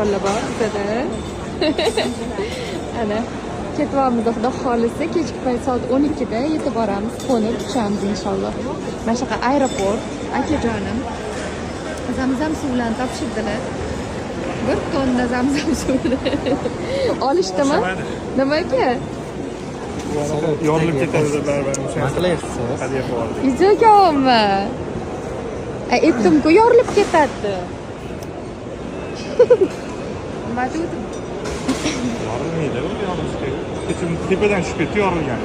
bor bizada ana. Ketyapmiz xudo xohlasa kechki payt soat o'n ikkida yetib boramiz qo'nib tushamiz inshaalloh mana shunaqa aeroport akajonim zamzam suv bilan topshirdilar bir tonna zamzam suvini olishdimi nimaga Yorilib ketadi baribir nima qilyapsiz Izogammi? Aytdim-ku yorilib ketadi. Nima dedim? Yorilmaydi u yorilishga. Kechim tepadan tushib ketdi yorilgan.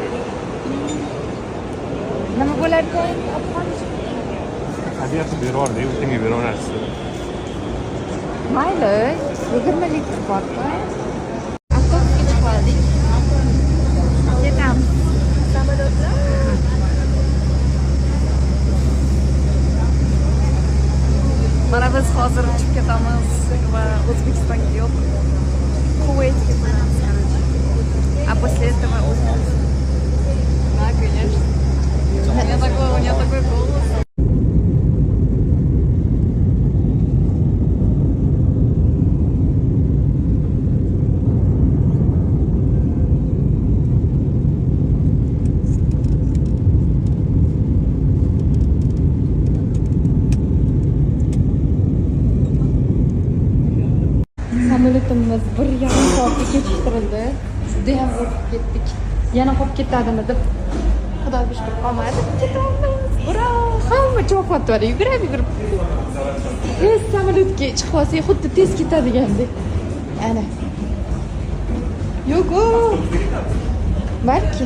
Nima bo'larkan? Hadya qilib berordi, o'tinga beraverasiz. Mayli, 20 litr bor-ku. Hozir ketamiz va O'zbekistonga yo'q. Kuvaytga boramiz, короче. А после этого Узбекистан. Да, конечно. У меня такой, у меня такой голос. Samolyotimiz bir yarim soatga kechiktirildi judayam qo'rqib ketdik yana qolib ketadimi deb xudoga shukur qolmadi ketamiz ura hamma chopatyapti yugurib yugurib tez samolyotga chiqib olsak xuddi tez ketadigandek ana yo'q balki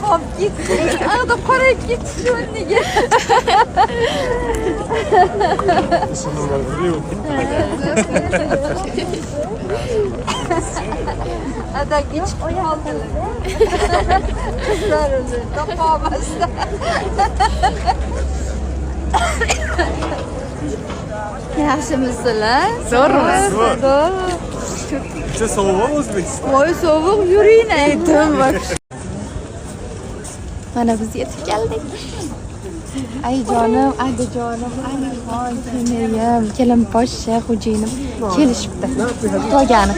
pop gitti. Arada para gitti şu nige. Ada geç kaldı. Kızlar özür. Kapamazlar. Yaxshimisizlar? Zo'rmiz. Zo'r. Bitta sovuq O'zbekiston. Voy sovuq yuring aytdim bak. Mana biz yetib keldik. Ay jonim, adajonim, ayxon, kelayim, kelin poshsha, xo'jayinim kelishibdi. Xitoygani.